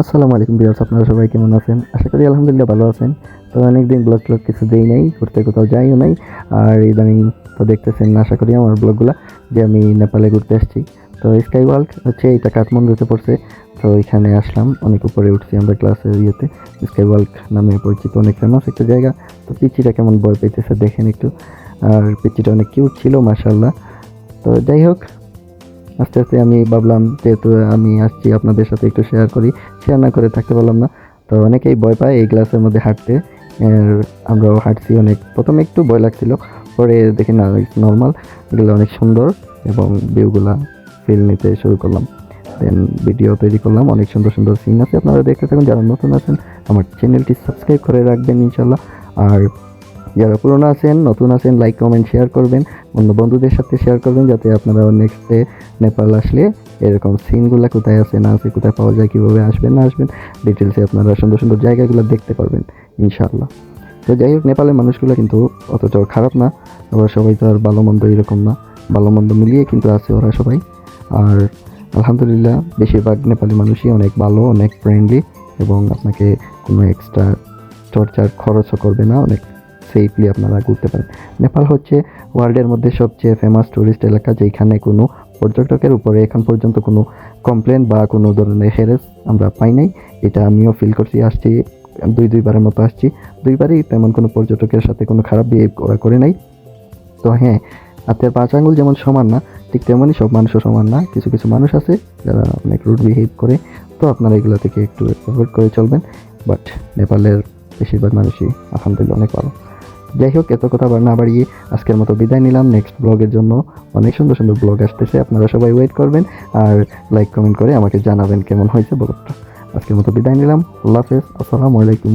আসসালামু আলাইকুম বিয়ার্স আপনারা সবাই কেমন আছেন? আশা করি আলহামদুলিল্লাহ ভালো আছেন। তো অনেকদিন ব্লগ ট্লগ কিছু দেই নাই, ঘুরতে কোথাও যাইও নাই। আর ইদানিং তো দেখতেছেন, আশা করি আমার ব্লগগুলো যে আমি নেপালে ঘুরতে আসছি। তো স্কাই ওয়ার্ল্ড হচ্ছে এটা কাঠমান্ডুতে পড়ছে। তো এখানে আসলাম, অনেক উপরে উঠছি আমরা ক্লাসের ইয়েতে। স্কাই ওয়ার্ল্ড নামে পরিচিত অনেক ফেমাস একটা জায়গা। তো পিচিটা কেমন ভয় পেতেছে দেখেন একটু। আর পিচিটা অনেক কিউট ছিল মাশাল্লাহ তো যাই হোক আস্তে আস্তে আমি ভাবলাম যেহেতু আমি আসছি আপনাদের সাথে একটু শেয়ার করি। শেয়ার না করে থাকতে পারলাম না। তো অনেকেই ভয় পায় এই গ্লাসের মধ্যে হাঁটতে। আমরাও হাঁটছি অনেক। প্রথমে একটু ভয় লাগছিল, পরে দেখি না নর্মাল এগুলো অনেক সুন্দর এবং ভিউগুলা ফিল নিতে শুরু করলাম। দেন ভিডিও তৈরি করলাম, অনেক সুন্দর সুন্দর সিন আছে। আপনারা দেখতে থাকুন, যারা নতুন আছেন, আমার চ্যানেলটি সাবস্ক্রাইব করে রাখবেন ইনশাল্লাহ আর যারা পুরনো আছেন, নতুন আছেন লাইক কমেন্ট শেয়ার করবেন। অন্য বন্ধুদের সাথে শেয়ার করবেন যাতে আপনারা নেক্সট নেপাল আসলে এরকম সিনগুলো কোথায় আছে, না আছে, কোথায় পাওয়া যায়, কীভাবে আসবেন, না আসবেন ডিটেলসে আপনারা সুন্দর সুন্দর জায়গাগুলো দেখতে পারবেন, ইনশাআল্লাহ। তো যাই হোক নেপালের মানুষগুলো কিন্তু অতটাও খারাপ না আবার সবাই তো আর ভালো মন্দ এরকম না। ভালো মন্দ মিলিয়ে কিন্তু আছে ওরা সবাই। আর আলহামদুলিল্লাহ, বেশিরভাগ নেপালি মানুষই অনেক ভালো, অনেক ফ্রেন্ডলি এবং আপনাকে কোনো এক্সট্রা চর্চার খরচও করবে না, অনেক সেফলি আপনারা ঘুরতে পারেন। নেপাল হচ্ছে ওয়ার্ল্ডের মধ্যে সবচেয়ে ফেমাস টুরিস্ট এলাকা, যেখানে কোনো পর্যটকের উপরে এখন পর্যন্ত কোনো কমপ্লেন বা কোনো ধরনের হেরেস আমরা পাই নাই। এটা আমিও ফিল করছি, আসছি, দুই দুইবারের মতো আসছি। দুইবারই তেমন কোনো পর্যটকের সাথে কোনো খারাপ বিহেভ ওরা করে নাই। তো হ্যাঁ হাতের পাঁচ আঙুল যেমন সমান না, ঠিক তেমনই সব মানুষও সমান না। কিছু কিছু মানুষ আছে যারা অনেক রুড বিহেভ করে। তো আপনারা এগুলো থেকে একটু অ্যাভয়েড করে চলবেন। বাট নেপালের বেশিরভাগ মানুষই আলহামদুলিল্লাহ অনেক ভালো। যাই হোক, এত কথা না বাড়িয়ে আজকের মতো বিদায় নিলাম। নেক্সট ব্লগের জন্য অনেক সুন্দর সুন্দর ব্লগ আসতেছে, আপনারা সবাই ওয়েট করবেন আর লাইক কমেন্ট করে আমাকে জানাবেন কেমন হয়েছে ব্লগটা আজকের মতো বিদায় নিলাম। আল্লাহ হাফেজ, আসসালামু আলাইকুম।